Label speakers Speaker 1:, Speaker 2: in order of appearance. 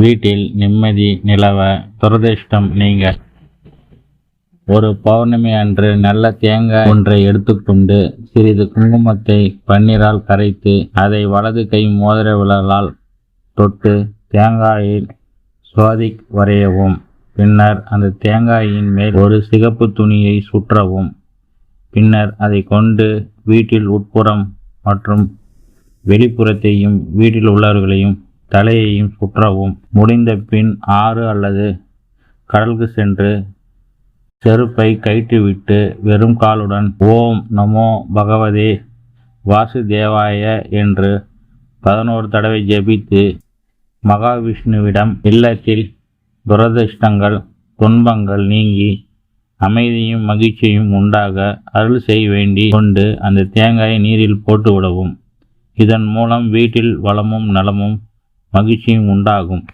Speaker 1: வீட்டில் நிம்மதி நிலவ துரதிர்ஷ்டம் நீங்க. ஒரு பௌர்ணமி அன்று நல்ல தேங்காய் ஒன்றை எடுத்துக்கொண்டு சிறிது குங்குமத்தை பன்னீரால் கரைத்து அதை வலது கை மோதிர விரலால் தொட்டு தேங்காயில் சுவாதி வரையவும். பின்னர் அந்த தேங்காயின் மேல் ஒரு சிகப்பு துணியை சுற்றவும். பின்னர் அதை கொண்டு வீட்டில் உட்புறம் மற்றும் வெளிப்புறத்தையும் வீட்டில் உள்ளவர்களையும் தலையையும் சுற்றவும். முடிந்த பின் ஆறு அல்லது கடலுக்கு சென்று செருப்பை கயிற்றுவிட்டு வெறும் காலுடன் ஓம் நமோ பகவதே வாசுதேவாய என்று பதினோரு தடவை ஜெபித்து மகாவிஷ்ணுவிடம் இல்லத்தில் துரதிருஷ்டங்கள் துன்பங்கள் நீங்கி அமைதியும் மகிழ்ச்சியும் உண்டாக அருள் செய்ய வேண்டி கொண்டு அந்த தேங்காயை நீரில் போட்டு விடவும் இதன் மூலம் வீட்டில் வளமும் நலமும் மகிழ்ச்சியும் உண்டாகும்.